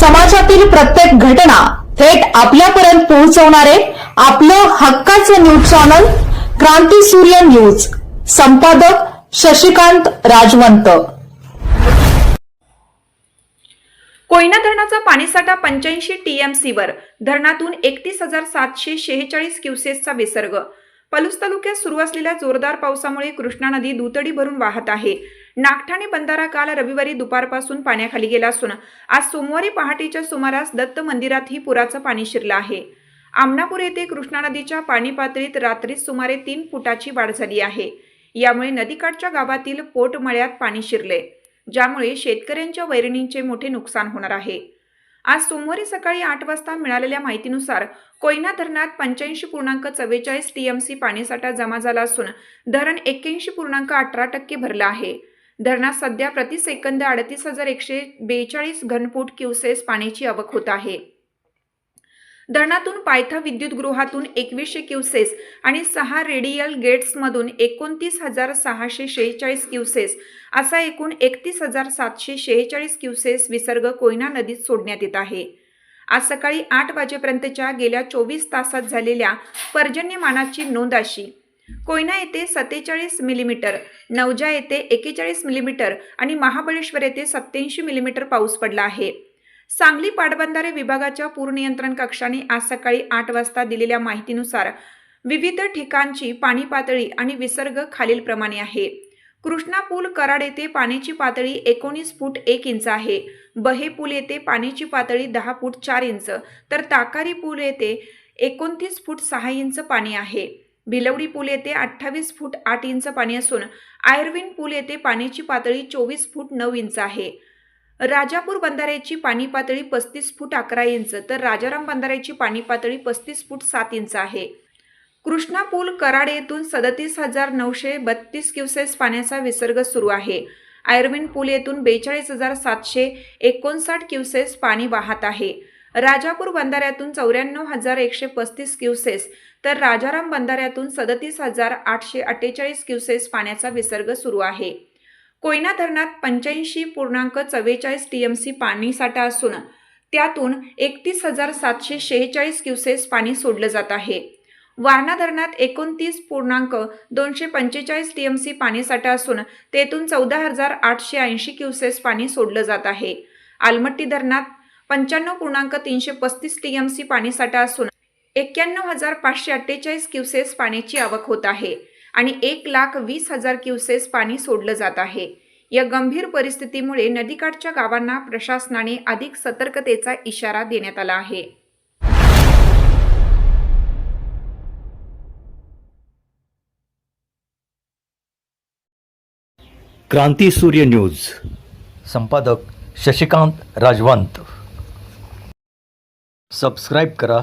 समाजातील प्रत्येक घटना थेट आपल्यापर्यंत पोहोचवणारे आपलं हक्काचं न्यूज चॅनल क्रांती सूर्य न्यूज. संपादक शशिकांत राजवंत. कोयना धरणाचा पाणीसाठा पंच्याऐंशी टीएमसीवर धरणातून एकतीस हजार सातशे शेहेचाळीस क्युसेसचा विसर्ग. पलूस तालुक्यात सुरू असलेल्या जोरदार पावसामुळे कृष्णा नदी दुतडी भरून वाहत आहे. नागठाणे बंधारा काल रविवारी दुपारपासून पाण्याखाली गेला असून आज सोमवारी पहाटेच्या सुमारास दत्त मंदिरातही पुराचं पाणी शिरलं आहे. आमनापूर येथे कृष्णा नदीच्या पाणी पातळीत रात्रीच सुमारे तीन फुटाची वाढ झाली आहे. यामुळे नदीकाठच्या गावातील पोटमळ्यात पाणी शिरले ज्यामुळे शेतकऱ्यांच्या वैरणींचे मोठे नुकसान होणार आहे. आज सोमवारी सकाळी आठ वाजता मिळालेल्या माहितीनुसार कोयना धरणात पंच्याऐंशी पूर्णांक चव्वेचाळीस टीएमसी पाणीसाठा जमा झाला असून धरण एक्क्याऐंशी पूर्णांक अठरा टक्के भरलं आहे. धरणात सध्या प्रति सेकंद अडतीस हजार एकशे बेचाळीस घनफूट क्युसेस पाण्याची आवक होत आहे. धरणातून पायथा विद्युतगृहातून एकवीसशे क्युसेस आणि सहा रेडियल गेट्समधून एकोणतीस हजार सहाशे शेहेचाळीस क्युसेस असा एकूण एकतीस हजार सातशे शेहेचाळीस क्युसेस विसर्ग कोयना नदीत सोडण्यात येत आहे. आज सकाळी आठ वाजेपर्यंतच्या गेल्या चोवीस तासात झालेल्या पर्जन्यमानाची नोंद अशी. कोयना येथे सत्तेचाळीस मिलीमीटर नवजा येथे एकेचाळीस मिलीमीटर आणि महाबळेश्वर येथे सत्याऐंशी मिलीमीटर पाऊस पडला आहे. सांगली पाटबंधारे विभागाच्या पूरनियंत्रण कक्षाने आज सकाळी आठ वाजता दिलेल्या माहितीनुसार विविध ठिकाणची पाणी पातळी आणि विसर्ग खालीलप्रमाणे आहे. कृष्णा पूल कराड येथे पाण्याची पातळी एकोणीस फूट एक इंच आहे. बहे पूल येथे पाण्याची पातळी दहा फूट चार इंच तर ताकारी पूल येथे एकोणतीस फूट सहा इंच पाणी आहे. भिलवडी पूल येथे अठ्ठावीस फूट आठ इंच पाणी असून आयर्विन पूल येथे पाण्याची पातळी चोवीस फूट नऊ इंच आहे. राजापूर बंधाऱ्याची पाणी पातळी पस्तीस फूट अकरा इंच तर राजाराम बंधाऱ्याची पाणी पातळी पस्तीस फूट सात इंच आहे. कृष्णा पूल कराड येथून सदतीस हजार नऊशे बत्तीस क्युसेस पाण्याचा विसर्ग सुरू आहे. आयर्विन पूल येथून बेचाळीस हजार सातशे एकोणसाठ क्युसेस पाणी वाहत आहे. राजापूर बंधाऱ्यातून चौऱ्याण्णव हजार एकशे पस्तीस क्युसेस तर राजाराम बंधाऱ्यातून सदतीस हजार आठशे अठ्ठेचाळीस क्युसेस पाण्याचा विसर्ग सुरू आहे. कोयना धरणात पंच्याऐंशी पूर्णांक चव्वेचाळीस टी एम सी पाणी पाणीसाठा असून त्यातून एकतीस हजार सातशे शेहेचाळीस क्युसेस पाणी सोडलं जात आहे. वारणा धरणात एकोणतीस पूर्णांक दोनशे पंचेचाळीस टी एम सी पाणी पाणीसाठा असून तेथून चौदा हजार आठशे ऐंशी क्युसेस पाणी सोडलं जात आहे. आलमट्टी धरणात पंच्याण्णव पूर्णांक तीनशे पस्तीस टीएमसी पाणीसाठा असून एक्क्याण्णव हजार पाचशे अठ्ठेचाळीस क्युसेस पाण्याची आवक होत आहे. आणि एक लाख वीस हजार क्युसेस पाणी सोडलं जात आहे. या गंभीर परिस्थितीमुळे नदीकाठच्या गावांना प्रशासनाने अधिक सतर्कतेचा इशारा देण्यात आला आहे. क्रांती सूर्य न्यूज. संपादक शशिकांत राजवंत. सबस्क्राईब करा.